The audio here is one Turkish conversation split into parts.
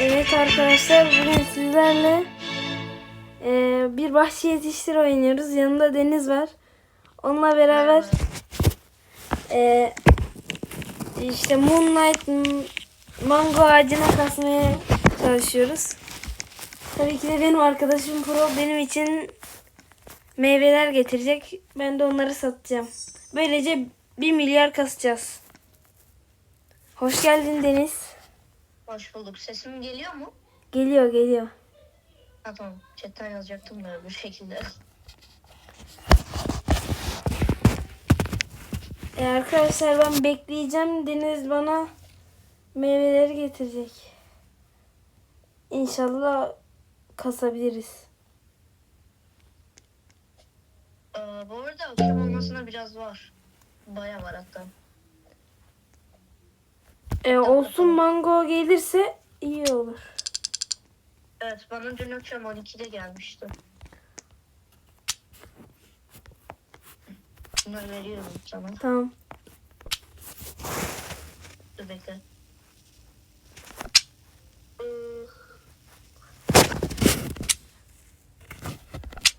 Evet arkadaşlar bugün sizlerle e, bir bahçe yetiştir oynuyoruz. Yanında Deniz var. Onunla beraber e, işte Moonlight mango ağacına kasmaya çalışıyoruz. Tabii ki de benim arkadaşım Pro benim için meyveler getirecek. Ben de onları satacağım. Böylece 1 milyar kasacağız. Hoş geldin Deniz. Hoş bulduk. Sesim geliyor mu? Geliyor geliyor. Ha tamam. Chatten yazacaktım da bir şekilde. E arkadaşlar ben bekleyeceğim. Deniz bana meyveleri getirecek. İnşallah kasabiliriz. Ee, bu arada akşam olmasına biraz var. Baya var hatta. E, olsun mango gelirse iyi olur. Evet bana dün akşam 12'de gelmişti. Bunları veriyorum sana. Tamam. Dur bekle.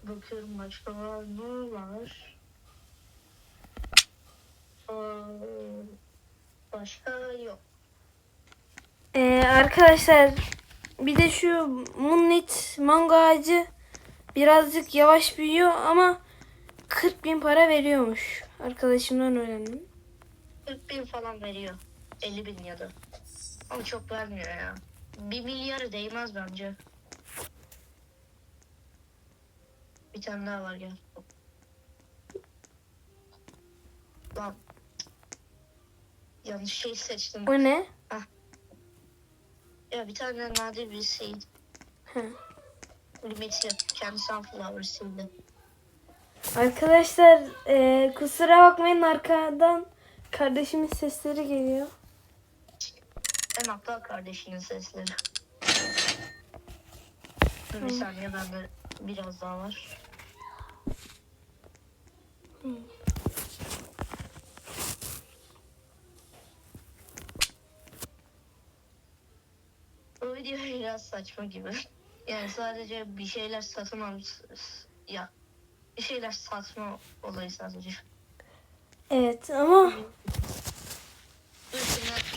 Bakıyorum başka var mı? Var. Ee, Başka yok. E, arkadaşlar bir de şu Moonlit mango ağacı birazcık yavaş büyüyor ama 40 bin para veriyormuş. Arkadaşımdan öğrendim. 40 bin falan veriyor. 50 bin ya da. Ama çok vermiyor ya. 1 milyarı değmez bence. Bir tane daha var gel. Lan. Yanlış şey seçtim. O ne? Ya bir tane nadir bir şey. He. Limited. Kendi sunflower'sıydı. Arkadaşlar e, kusura bakmayın arkadan kardeşimin sesleri geliyor. En aptal kardeşinin sesleri. Dur bir saniye bende biraz daha var. Bu video biraz saçma gibi. Yani sadece bir şeyler satın al ya bir şeyler satma olayı sadece. Evet ama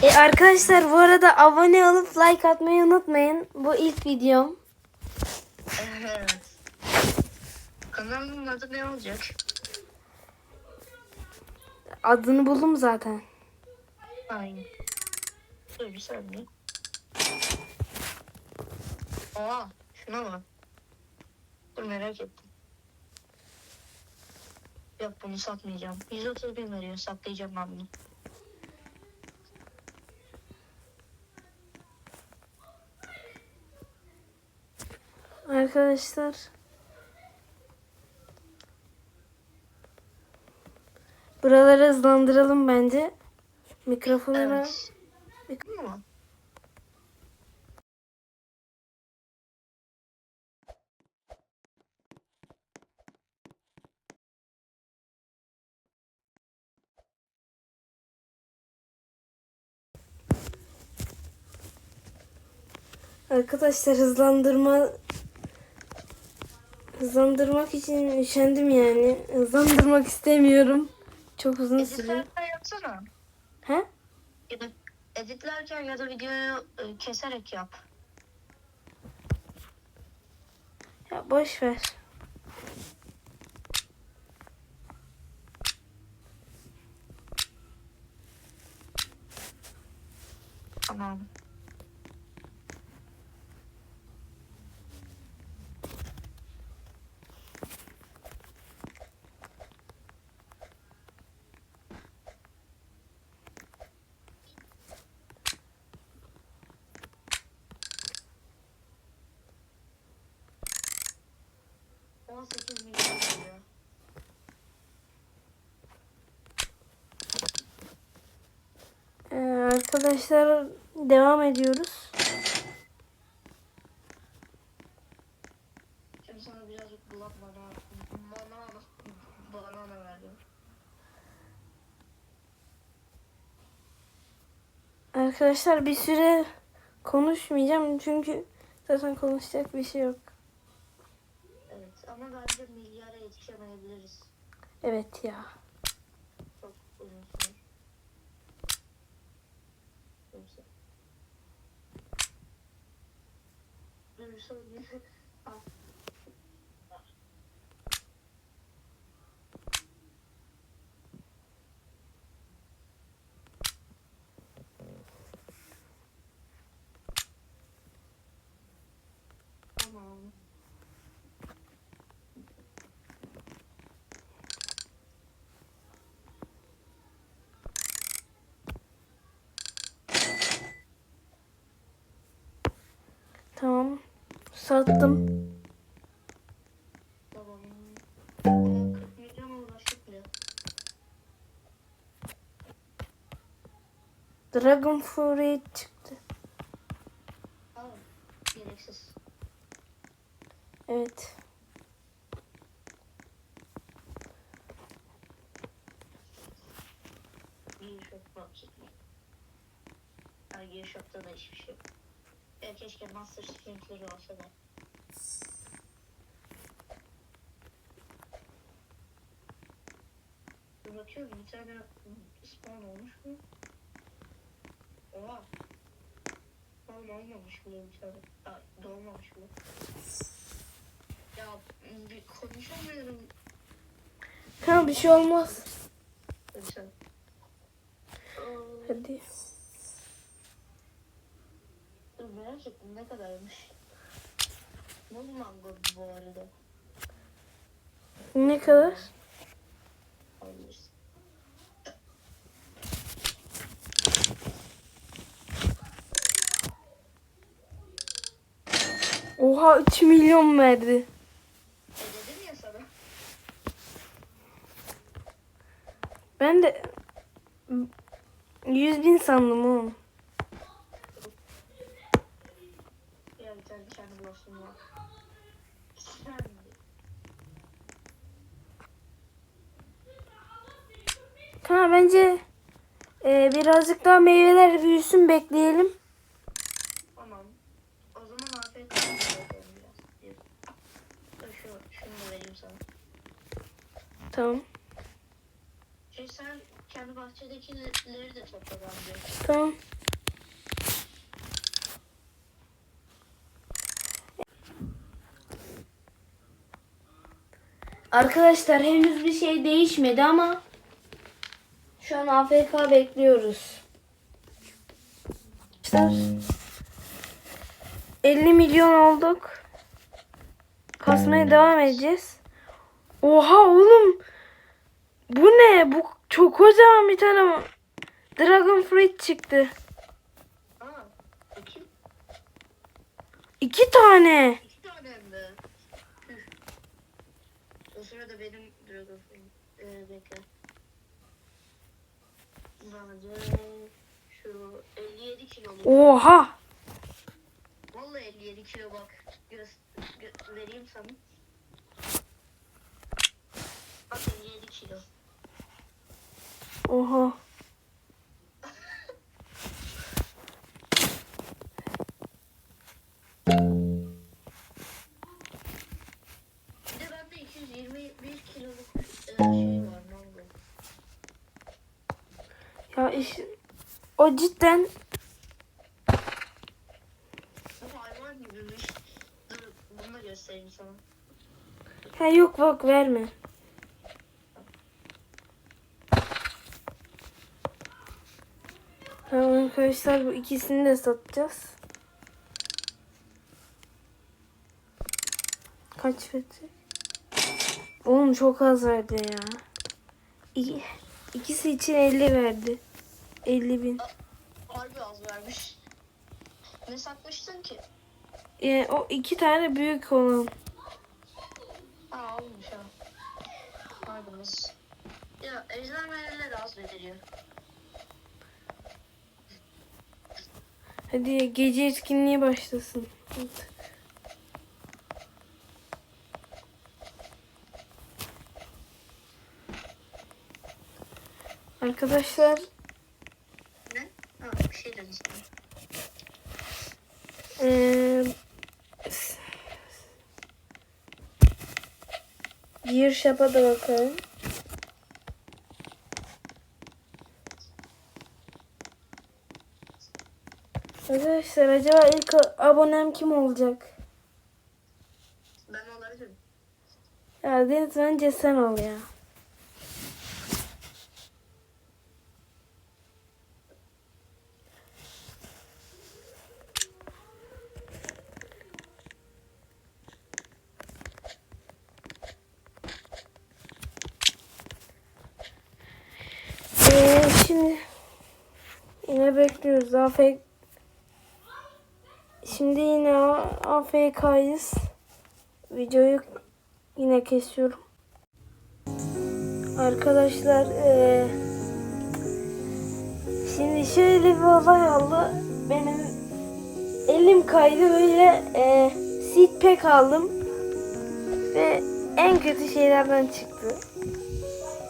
e, arkadaşlar bu arada abone olup like atmayı unutmayın. Bu ilk videom. Evet. Kanalın adı ne olacak? Adını buldum zaten. Aynen. Dur bir saniye. Aa, şuna bak. Dur merak ettim. Yok bunu satmayacağım. 130 bin veriyor. Saklayacağım ben bunu. Arkadaşlar Buraları hızlandıralım bence. Mikrofonlara Evet. Bakın Arkadaşlar hızlandırma hızlandırmak için üşendim yani. Hızlandırmak istemiyorum. Çok uzun sürüyor. Editlerken yapsana. He? Ya da editlerken ya da videoyu e, keserek yap. Ya boş ver. Tamam. On sekiz milyon oluyor. Ee, arkadaşlar devam ediyoruz. Şimdi sana birazcık bulak bana banana banana verdim. Arkadaşlar bir süre konuşmayacağım çünkü zaten konuşacak bir şey yok. Evet ama bence milyara yetişemeyebiliriz. Evet ya. Çok uzun süre. Neyse. Dur bir. Tamam. Sattım. Tamam. Aa, 40 milyon ulaştık bile. Dragon Fury çıktı. Evet. Gearshop'ta da hiçbir şey yok. Ya keşke Master Sprint'leri olsa da. Bakıyorum bir tane spawn olmuş mu? Oha. Spawn olmamış bile bir tane. Aa, doğmamış bile. Ya bir konuşamıyorum. Tamam bir şey olmaz. Hadi Hadi. Ettim ne kadarmış. Bu mango bu arada. Ne kadar? Almışsın. Oha 3 milyon verdi. E dedim ya sana. Ben de 100 bin sandım oğlum. Ya bir tane Sen Tamam bence e, birazcık daha meyveler büyüsün bekleyelim. Tamam. O zaman afiyet olsun. bakalım biraz. Dur şu, şunu da vereyim sana. Tamam. Şey sen kendi bahçedekileri de topla bence. Tamam. Arkadaşlar henüz bir şey değişmedi ama şu an AFK bekliyoruz. Arkadaşlar 50 milyon olduk. Kasmaya devam edeceğiz. Oha oğlum. Bu ne? Bu çok kocaman bir tane Dragon Fruit çıktı. Aa, iki, İki tane. iki tane hem de. Tüh. Benim Dragon Fruit. Ee, bekle. Bence şu 57 kiloluk. Oha. Vallahi 57 kilo bak. Göz, gö- vereyim sana. Bak 57 kilo. Oha. O cidden hayvan ha yok bak verme. Tamam arkadaşlar bu ikisini de satacağız. Kaç verecek? Oğlum çok az verdi ya. İki, ikisi için 50 verdi. 50 bin. Harbi az vermiş. Ne satmıştın ki? Yani o iki tane büyük olan. Ha almış ha. Harbimiz. Ya ejder meyveleri az veriliyor. Hadi gece etkinliği başlasın. Arkadaşlar şey Senin. Ee, Gear Shop'a da bakalım. Arkadaşlar acaba ilk abonem kim olacak? Ben olabilirim. Ya Deniz bence sen ol ya. Bekliyoruz. AFK Şimdi yine AFK'yız. Videoyu yine kesiyorum. Arkadaşlar eee, şimdi şöyle bir olay oldu. Benim elim kaydı böyle eee seed pack aldım. Ve en kötü şeylerden çıktı.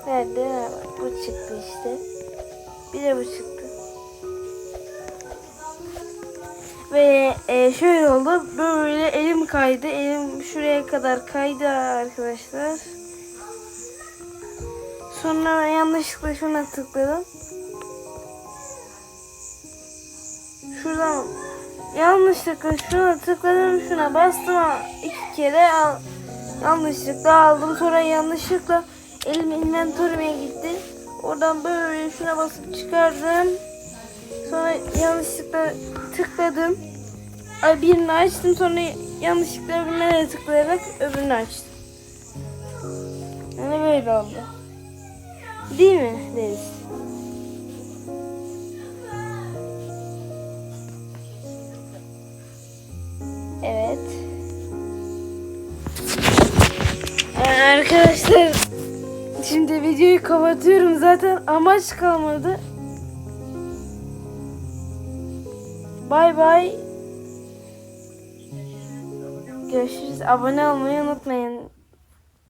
Nerede? Bu çıktı işte. Bir de bu çıktı. Ve e, şöyle oldu. Böyle elim kaydı. Elim şuraya kadar kaydı arkadaşlar. Sonra yanlışlıkla şuna tıkladım. Şuradan yanlışlıkla şuna tıkladım. Şuna bastım iki kere al, yanlışlıkla aldım. Sonra yanlışlıkla elim inventörüme gitti. Oradan böyle şuna basıp çıkardım. Sonra yanlışlıkla tıkladım. Birini açtım sonra yanlışlıkla öbürüne de tıklayarak öbürünü açtım. Yani böyle oldu. Değil mi Deniz? Evet. Ee, Arkadaşlar şimdi videoyu kapatıyorum zaten amaç kalmadı. Bay bay. Görüşürüz. Abone olmayı unutmayın.